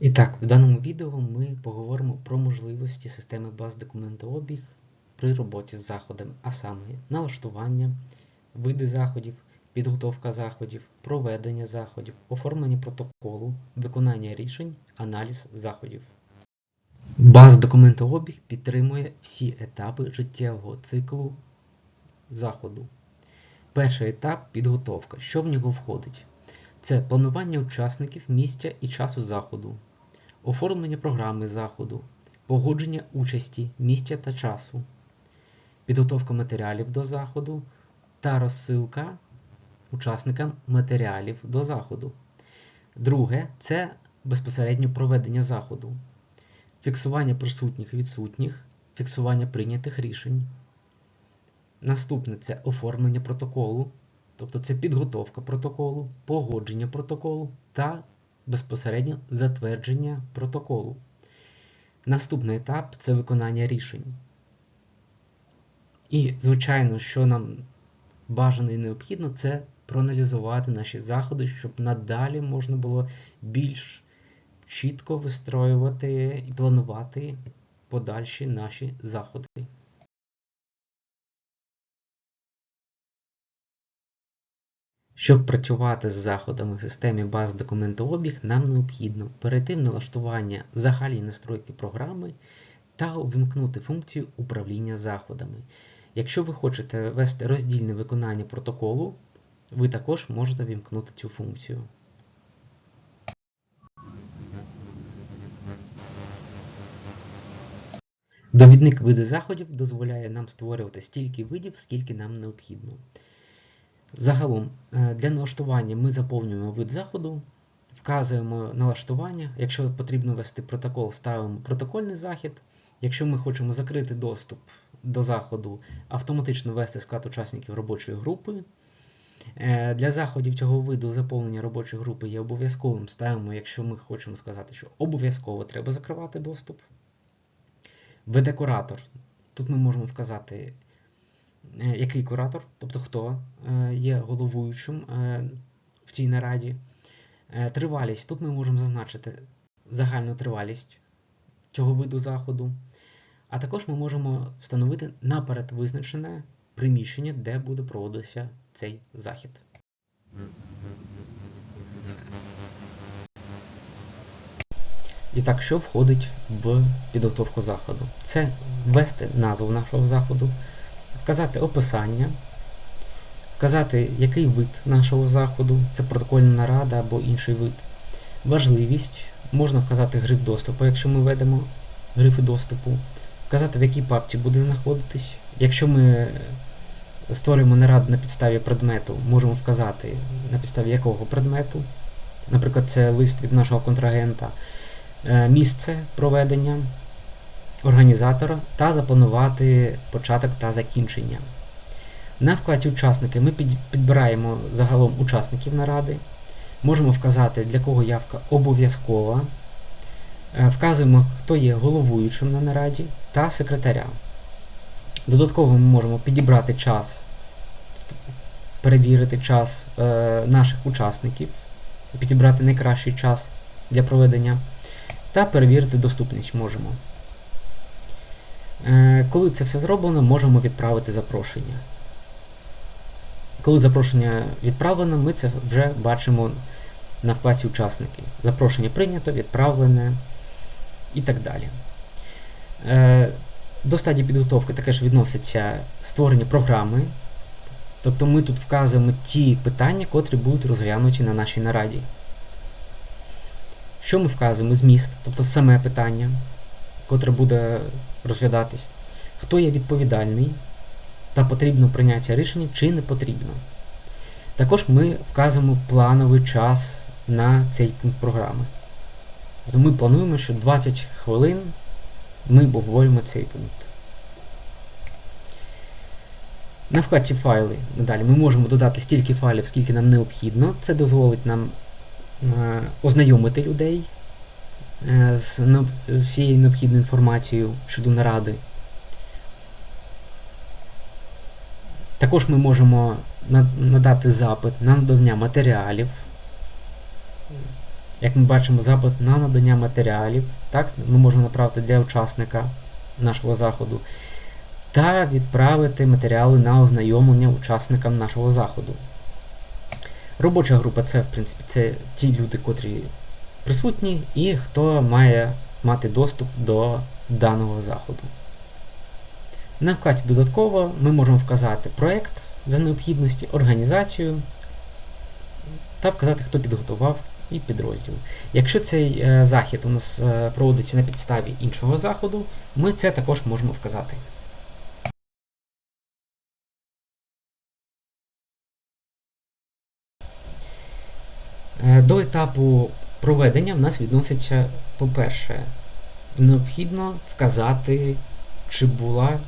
І так, в даному відео ми поговоримо про можливості системи баз документообіг при роботі з заходами, а саме налаштування, види заходів, підготовка заходів, проведення заходів, оформлення протоколу, виконання рішень, аналіз заходів. Баз документообіг підтримує всі етапи життєвого циклу заходу. Перший етап підготовка. Що в нього входить? Це планування учасників, місця і часу заходу, оформлення програми заходу, погодження участі, місця та часу, підготовка матеріалів до заходу та розсилка учасникам матеріалів до заходу. Друге це безпосередньо проведення заходу, фіксування присутніх відсутніх, фіксування прийнятих рішень. Наступне це оформлення протоколу, тобто це підготовка протоколу, погодження протоколу та безпосередньо затвердження протоколу. Наступний етап це виконання рішень. І, звичайно, що нам бажано і необхідно, це проаналізувати наші заходи, щоб надалі можна було більш чітко вистроювати і планувати подальші наші заходи. Щоб працювати з заходами в системі баз документообіг, нам необхідно перейти в налаштування загальні настройки програми та увімкнути функцію управління заходами. Якщо ви хочете ввести роздільне виконання протоколу, ви також можете вімкнути цю функцію. Довідник види заходів дозволяє нам створювати стільки видів, скільки нам необхідно. Загалом, е, для налаштування ми заповнюємо вид заходу, вказуємо налаштування. Якщо потрібно ввести протокол, ставимо протокольний захід. Якщо ми хочемо закрити доступ до заходу, автоматично ввести склад учасників робочої групи. Е, Для заходів цього виду заповнення робочої групи є обов'язковим. Ставимо, якщо ми хочемо сказати, що обов'язково треба закривати доступ. В-декоратор. Тут ми можемо вказати який куратор, тобто хто е, є головуючим е, в цій нараді. Тривалість. Тут ми можемо зазначити загальну тривалість цього виду заходу. А також ми можемо встановити наперед визначене приміщення, де буде проводитися цей захід. І так, що входить в підготовку заходу? Це ввести назву нашого заходу вказати описання, вказати, який вид нашого заходу, це протокольна нарада або інший вид. Важливість, можна вказати гриф доступу, якщо ми ведемо грифи доступу, вказати, в якій папці буде знаходитись. Якщо ми створюємо нараду на підставі предмету, можемо вказати, на підставі якого предмету. Наприклад, це лист від нашого контрагента, е, місце проведення організатора та запланувати початок та закінчення. На вкладі учасники ми підбираємо загалом учасників наради. Можемо вказати, для кого явка обов'язкова. Е, вказуємо, хто є головуючим на нараді та секретаря. Додатково ми можемо підібрати час, перевірити час е, наших учасників, підібрати найкращий час для проведення, та перевірити доступність можемо. Е, коли це все зроблено, можемо відправити запрошення. Коли запрошення відправлено, ми це вже бачимо на вкладці учасники. Запрошення прийнято, відправлене і так далі. Е, до стадії підготовки також відноситься створення програми. Тобто ми тут вказуємо ті питання, котрі будуть розглянуті на нашій нараді. Що ми вказуємо? Зміст, тобто саме питання котре буде розглядатись, хто є відповідальний та потрібно прийняття рішення чи не потрібно. Також ми вказуємо плановий час на цей пункт програми. Ми плануємо, що 20 хвилин ми обговорюємо цей пункт. На вкладці файли надалі ми можемо додати стільки файлів, скільки нам необхідно. Це дозволить нам е, ознайомити людей з всією необхідною інформацією щодо наради. Також ми можемо надати запит на надання матеріалів як ми бачимо, запит на надання матеріалів. Так, Ми можемо направити для учасника нашого заходу. Та відправити матеріали на ознайомлення учасникам нашого заходу. Робоча група це, в принципі, це ті люди, котрі присутні, і хто має мати доступ до даного заходу. На вкладі додатково ми можемо вказати проєкт за необхідності, організацію та вказати, хто підготував і підрозділ. Якщо цей е, захід у нас е, проводиться на підставі іншого заходу, ми це також можемо вказати. Е, До етапу проведення в нас відноситься, по-перше, необхідно вказати, чи була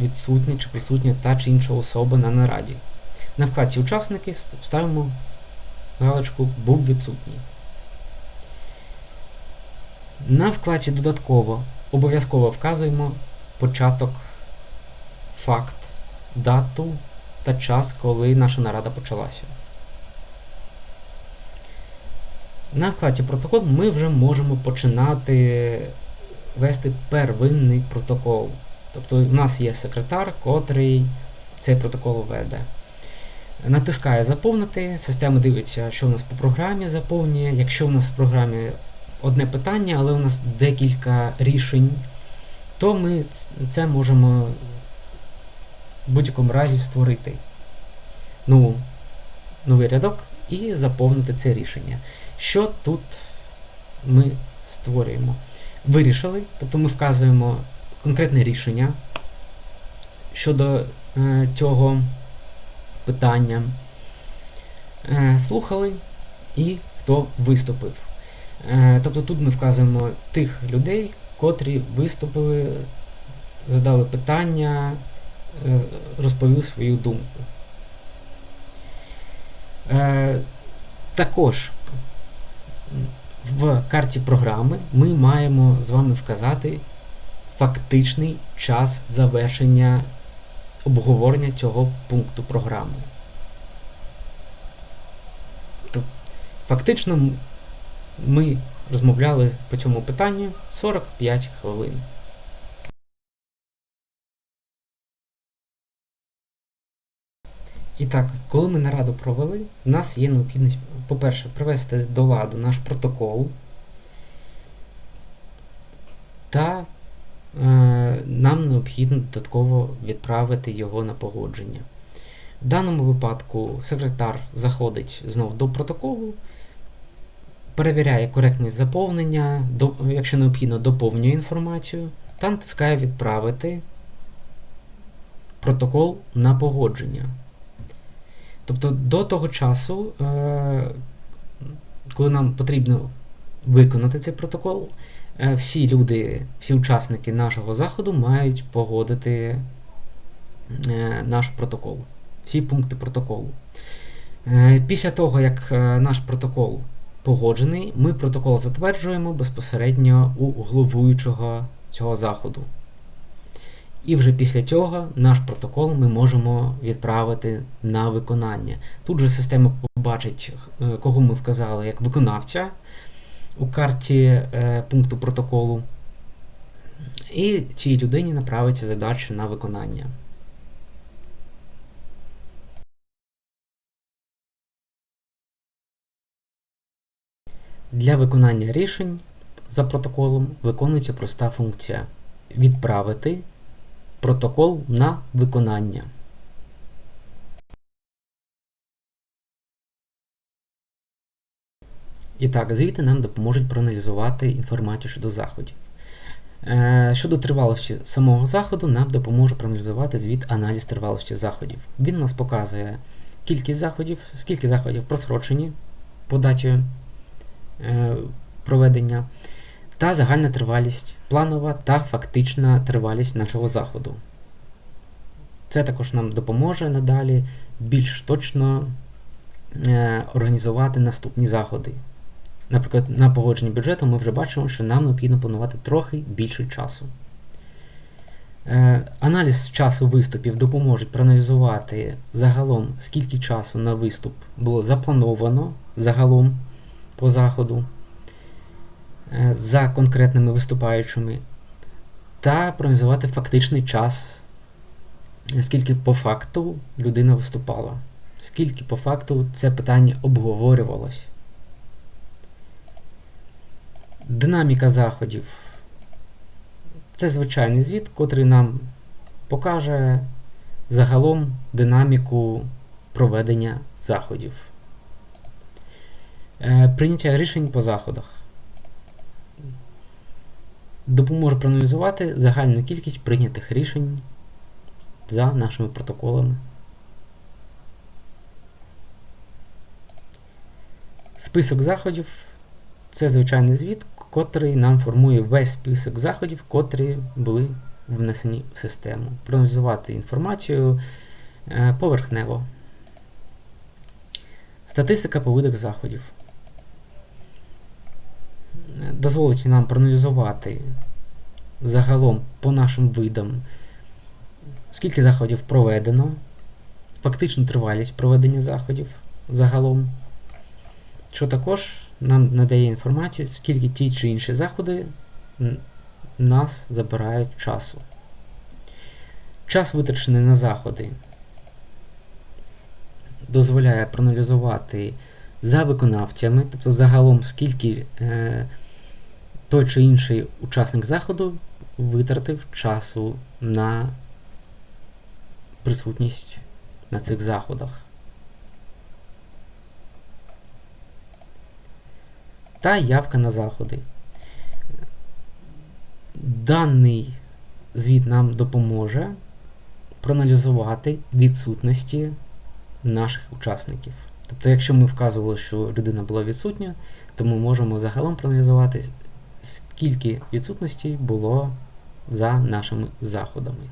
відсутня чи присутня та чи інша особа на нараді. На вкладці учасники ставимо галочку Був відсутній. На вкладці додатково обов'язково вказуємо початок, факт, дату та час, коли наша нарада почалася. На вкладці протокол ми вже можемо починати вести первинний протокол. Тобто у нас є секретар, котрий цей протокол веде. Натискає заповнити, система дивиться, що у нас по програмі заповнює. Якщо у нас в програмі одне питання, але у нас декілька рішень, то ми це можемо в будь-якому разі створити нову, новий рядок і заповнити це рішення. Що тут ми створюємо? Вирішили, тобто ми вказуємо конкретне рішення щодо е, цього питання. Е, слухали і хто виступив. Е, тобто тут ми вказуємо тих людей, котрі виступили, задали питання, е, розповіли свою думку. Е, також в карті програми ми маємо з вами вказати фактичний час завершення обговорення цього пункту програми. Фактично ми розмовляли по цьому питанню 45 хвилин. І так, коли ми нараду провели, в нас є необхідність, по-перше, привести до ладу наш протокол та е, нам необхідно додатково відправити його на погодження. В даному випадку секретар заходить знову до протоколу, перевіряє коректність заповнення, до, якщо необхідно, доповнює інформацію та натискає відправити протокол на погодження. Тобто до того часу, е, коли нам потрібно виконати цей протокол, е, всі люди, всі учасники нашого заходу мають погодити е, наш протокол, всі пункти протоколу. Після того, як наш протокол погоджений, ми протокол затверджуємо безпосередньо у головуючого цього заходу. І вже після цього наш протокол ми можемо відправити на виконання. Тут же система побачить, е, кого ми вказали як виконавця у карті е, пункту протоколу. І цій людині направиться задача на виконання. Для виконання рішень за протоколом виконується проста функція відправити протокол на виконання. І так, звіти нам допоможуть проаналізувати інформацію щодо заходів. Е, щодо тривалості самого заходу, нам допоможе проаналізувати звіт аналіз тривалості заходів. Він нас показує кількість заходів, скільки заходів просрочені по даті е, проведення, та загальна тривалість, планова та фактична тривалість нашого заходу. Це також нам допоможе надалі більш точно е, організувати наступні заходи. Наприклад, на погодженні бюджету ми вже бачимо, що нам необхідно планувати трохи більше часу. Е, аналіз часу виступів допоможе проаналізувати загалом, скільки часу на виступ було заплановано загалом по заходу за конкретними виступаючими, та проаналізувати фактичний час, скільки по факту людина виступала, скільки по факту це питання обговорювалось. Динаміка заходів. Це звичайний звіт, котрий нам покаже загалом динаміку проведення заходів. Е, Прийняття рішень по заходах. Допоможе проаналізувати загальну кількість прийнятих рішень за нашими протоколами. Список заходів це звичайний звіт, котрий нам формує весь список заходів, котрі були внесені в систему. Проаналізувати інформацію е, поверхнево. Статистика по видах заходів. Дозволить нам проаналізувати загалом по нашим видам, скільки заходів проведено, фактичну тривалість проведення заходів загалом, що також нам надає інформацію, скільки ті чи інші заходи нас забирають часу. Час витрачений на заходи дозволяє проаналізувати за виконавцями, тобто загалом скільки е, той чи інший учасник заходу витратив часу на присутність на цих заходах. Та явка на заходи. Даний звіт нам допоможе проаналізувати відсутності наших учасників. Тобто, якщо ми вказували, що людина була відсутня, то ми можемо загалом проаналізувати, скільки відсутностей було за нашими заходами.